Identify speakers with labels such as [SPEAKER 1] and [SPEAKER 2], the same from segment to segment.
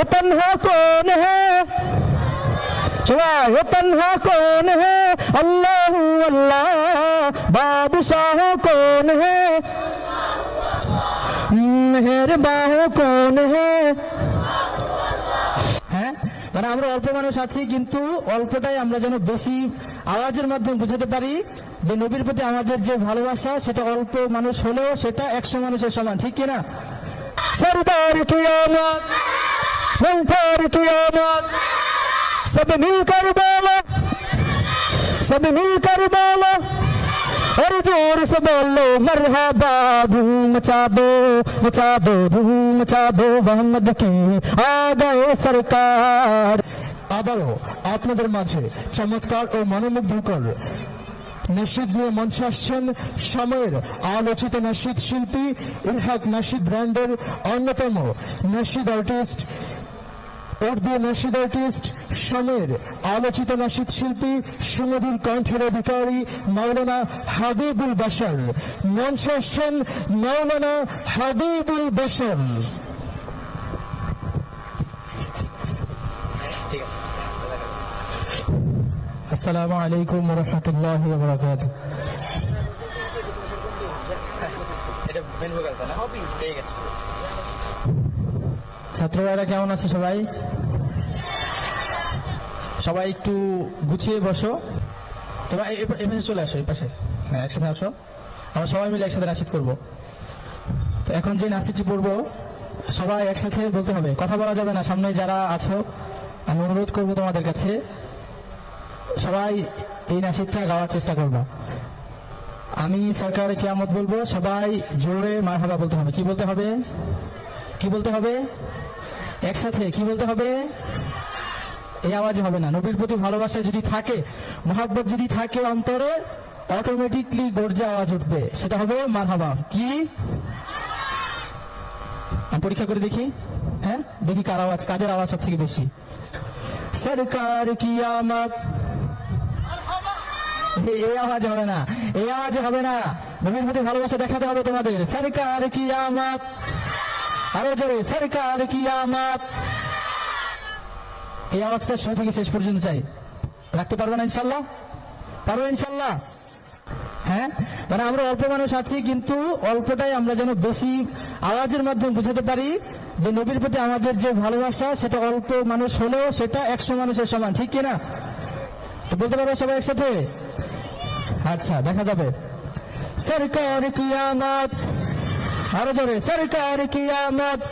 [SPEAKER 1] वो तन्हा कौन है सवाल वो तन्हा कौन है अल्लाह अल्लाह बादशाह कौन है মেহেরবাহ কোন হে হ্যাঁ মানে আমরা অল্প মানুষ আছি কিন্তু অল্পটাই আমরা যেন বেশি আওয়াজের মাধ্যমে বুঝাতে পারি যে নবীর প্রতি আমাদের যে ভালোবাসা সেটা অল্প মানুষ হলেও সেটা একশো মানুষের সমান ঠিক কিনা সরদার কিয়ামত মুনকার কিয়ামত সব মিলকর বলো सब मिलकर बोलो और जोर से बोलो मरहबा धूम मचा दो मचा दो धूम मचा दो मोहम्मद की आ गए सरकार
[SPEAKER 2] আবারও আপনাদের মাঝে চমৎকার ও মনোমুগ্ধকর নাসিদ নিয়ে মঞ্চে আসছেন সময়ের আলোচিত নাসিদ শিল্পী ইরহাক নাসিদ ব্র্যান্ডের অন্যতম নাসিদ আর্টিস্ট উর্দু নাসিদ আর্টিস্ট সময়ের আলোচিত নাসিদ শিল্পী সুমধুর কণ্ঠের অধিকারী মাওলানা হাবিবুল বাসার মঞ্চে আসছেন মাওলানা হাবিবুল বাসার
[SPEAKER 1] আসসালামু আলাইকুম রহমতুল্লাহ বরকাত
[SPEAKER 3] এটা মেন ভোকাল না? ঠিক আছে।
[SPEAKER 1] ছাত্রভাইরা কেমন আছে সবাই? সবাই একটু গুছিয়ে বসো। তোমরা পাশে চলে আসো এই পাশে হ্যাঁ একসাথে আসো। আমরা সবাই মিলে একসাথে নাসিদ করব। তো এখন যে নাসিদটি পড়ব, সবাই একসাথে বলতে হবে, কথা বলা যাবে না, সামনে যারা আছো, আমি অনুরোধ করব তোমাদের কাছে, সবাই এই নাসিদটা গাওয়ার চেষ্টা করবা। আমি সরকার কিয়ামত বলব, সবাই জোরে মার বলতে হবে। কি বলতে হবে? কি বলতে হবে? একসাথে, কি বলতে হবে? এই আওয়াজে হবে না। নবীর প্রতি ভালোবাসা যদি থাকে, মহাব্বত যদি থাকে অন্তরে অটোমেটিকলি গর্জে আওয়াজ উঠবে। সেটা হবে মারহাবা। কি? আমি পরীক্ষা করে দেখি। হ্যাঁ? দেখি কার আওয়াজ, কাদের আওয়াজ সব থেকে বেশি। সরকার কি আমত এই- আওয়াজ হবে না। এই আওয়াজে হবে না। নবীর প্রতি ভালোবাসা দেখাতে হবে তোমাদের। সরকার কি আমত আরও জোরে, সরকার কি আমত এই আওয়াজটা শুরু থেকে শেষ পর্যন্ত চাই? রাখতে পারব না ইনশাল্লাহ? পারব ইনশাল্লাহ? হ্যাঁ? মানে আমরা অল্প মানুষ আছি, কিন্তু অল্পটাই আমরা যেন বেশি আওয়াজের মাধ্যমে বুঝাতে পারি যে নবীর প্রতি আমাদের যে ভালোবাসা, সেটা অল্প মানুষ হলেও সেটা একশো মানুষের সমান, ঠিক কিনা? তো বলতে পারব সবাই একসাথে? আচ্ছা দেখা যাবে। সরকার কিয়ামত। ہر دور سرکار کی آمد،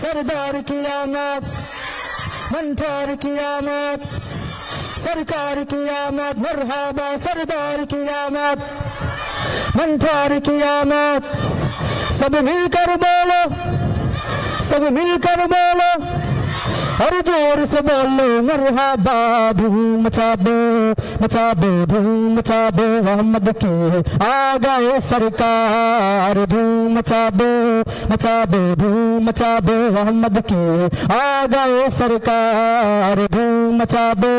[SPEAKER 1] سردار کی آمد، منٹھار کی آمد، سرکار کی آمد، مرحبا سردار کی آمد، منٹھار کی آمد۔ سب مل کر بولو، سب مل کر بولو، ہر جور سے بولو، مرحبا دھوم مچا دو مچا دھوم مچا دو احمد کے آ سرکار۔ دھوم مچا دو مچا دھوم مچا دو احمد کے آ سرکار۔ دھوم مچا دو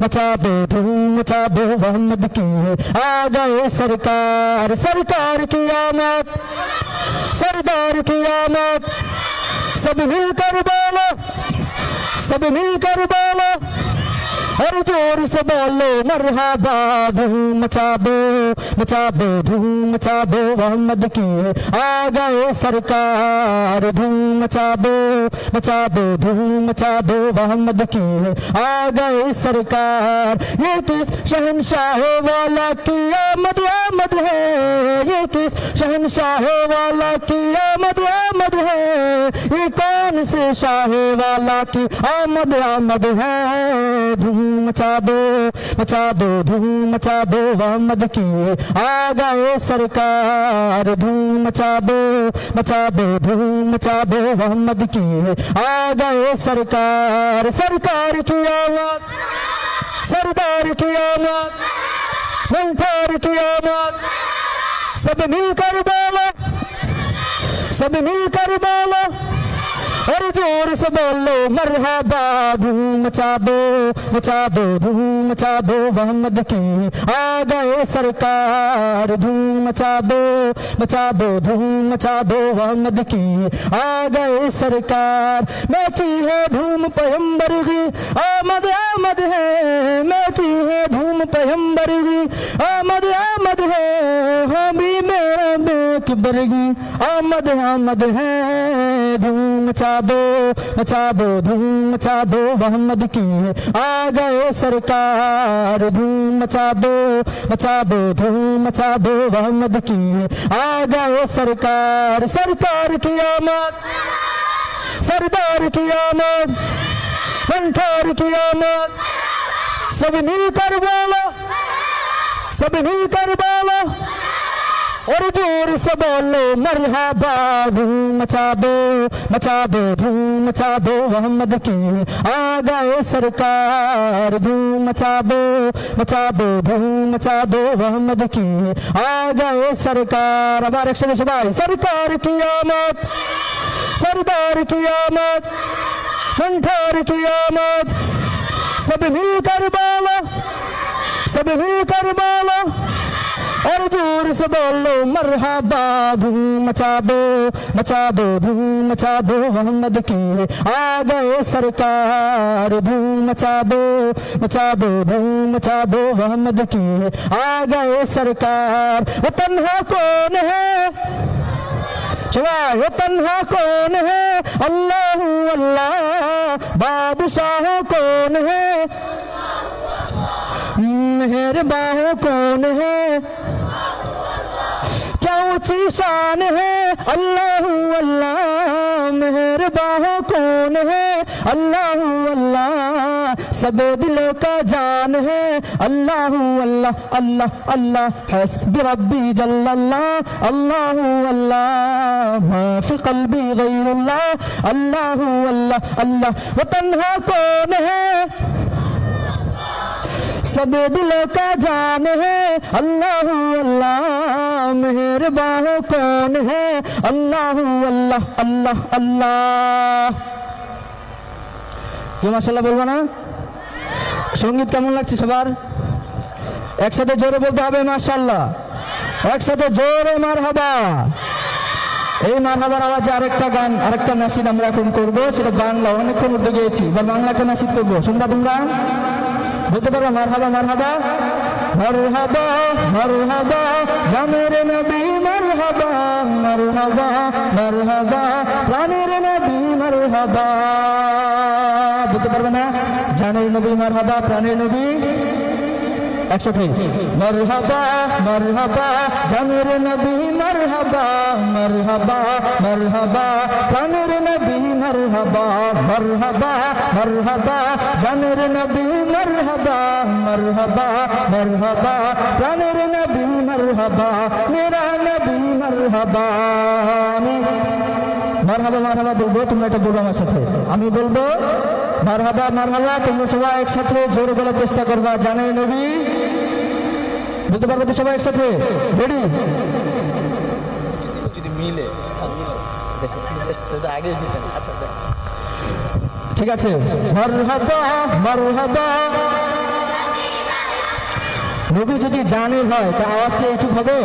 [SPEAKER 1] مچا دھوم مچا دو احمد کے آ سرکار۔ سرکار کی آمد، سردار کی آمد۔ سب مل کر بولو، سب مل کر بولو۔ ہر جور سے بولو، مرحبا دھوم مچا دو مچا دو دھوم مچا دو محمد کی آ سرکار دھوم مچا دو مچا دو دھوم مچا دو محمد کی آ سرکار۔ یہ کس شہنشاہ والا کی آمد آمد ہے؟ یہ کس شہنشاہ والا کی آمد آمد ہے؟ یہ کون سے شاہ والا کی آمد آمد ہے؟ دھوم مچا دو مچا دو دھوم مچا دو محمد کی آ سرکار دھوم مچا دو مچا دو دھوم مچا دو محمد کی آ سرکار سرکار کی آمد سردار کی آمد منکار کی آمد سب مل کر بولو سب مل کر بولو اور زور سے بولو مرحبا دھوم مچا دو مچا دو دھوم مچا دو محمد کے آ گئے سرکار دھوم مچا دو مچا دو دھوم مچا دو محمد کے آ گئے سرکار میچی ہے دھوم پہمبر گی آمد آمد ہے میچی ہے دھوم پہمبر گی آمد آمد ہے ہم بھی میرا بیک برگی آمد آمد ہے دھوم مچا دو مچا دو دھوم مچا دو محمد کی آ گئے سرکار دھوم مچا دو مچا دو دھوم مچا دو محمد کی آ گئے سرکار سرکار کی آمد سردار کی آمد منٹار کی آمد سب مل کر بولو سب مل کر بولو اور جور سے بولو، مرحبا دھوم مچا دو مچا دو دھوم مچا دو، محمد کی آ سرکار دھوم مچا دو مچا دو دھوم مچا دو، محمد کی آ سرکار۔ مبارک شد شبائی سرکار کی آمد، سردار کی آمد منٹھار کی آمد۔ سب مل کر بولو سب مل کر بولو اور دور سے بولو مرحبا دھوم مچا دو مچا دو دھوم مچا دو محمد کی آ گئے سرکار دھوم مچا دو مچا دو دھوم مچا دو محمد کی آ گئے سرکار وہ تنہا کون ہے چوائے تنہا کون ہے اللہ اللہ بادشاہ کون ہے مہر باہ کون ہے क्या ऊंची शान है अल्लाह अल्लाह मेहरबाह कौन है अल्लाह अल्लाह सब दिलों का जान है अल्लाह अल्लाह अल्लाह अल्लाह हस्बी रब्बी जल्लल्लाह अल्लाह अल्लाह मा फी कल्बी गैरुल्लाह अल्लाह अल्लाह अल्लाह वो तन्हा कौन है सब दिलों का जान है अल्लाह अल्लाह मेहरबान कौन है अल्लाह अल्लाह अल्लाह अल्लाह কেউ মাসাল্লাহ বলবো না সঙ্গীত কেমন লাগছে সবার একসাথে জোরে বলতে হবে মাশাল্লাহ একসাথে জোরে মার হাবা এই মার হাবার আওয়াজে আরেকটা গান আরেকটা নাসিদ আমরা এখন করবো সেটা বাংলা অনেকক্ষণ উঠে গিয়েছি এবার বাংলা একটা নাসিদ করবো শুনবা তোমরা বলতে পারবো মার হাবা মার হাবা মার হাবা মার হাবা জামের নবী মার হাবা মার হাবা মার হাবা প্রাণের নবী মার হাবা বলতে পারবে না? জানের নবী মার প্রাণের নবী একসাথে মরহাবা মরহাবা জানের নবী, মরহাবা মরহাবা মরহাবা, প্রাণের নবী, মরহাবা মরহাবা মরহাবা, জানের নবী, মরহাবা মরহাবা মরহাবা, প্রাণের নবী, মরহাবা, মেরা নবী, মরহাবা মারহাবা মারহাবা বলব, তোমরা এটা বলব আমার সাথে। আমি বলব, মারহাবা মারহাবা, তোমরা সবাই একসাথে জোরে বলার চেষ্টা করবা জানাই নবী বলতে পারব সবাই একসাথে? রেডি
[SPEAKER 3] যদি মিলে আগে আচ্ছা।
[SPEAKER 1] ঠিক আছে। মারহাবা মারহাবা। নবী যদি জানে হয় তা আওয়াজটা এইটুক হবে?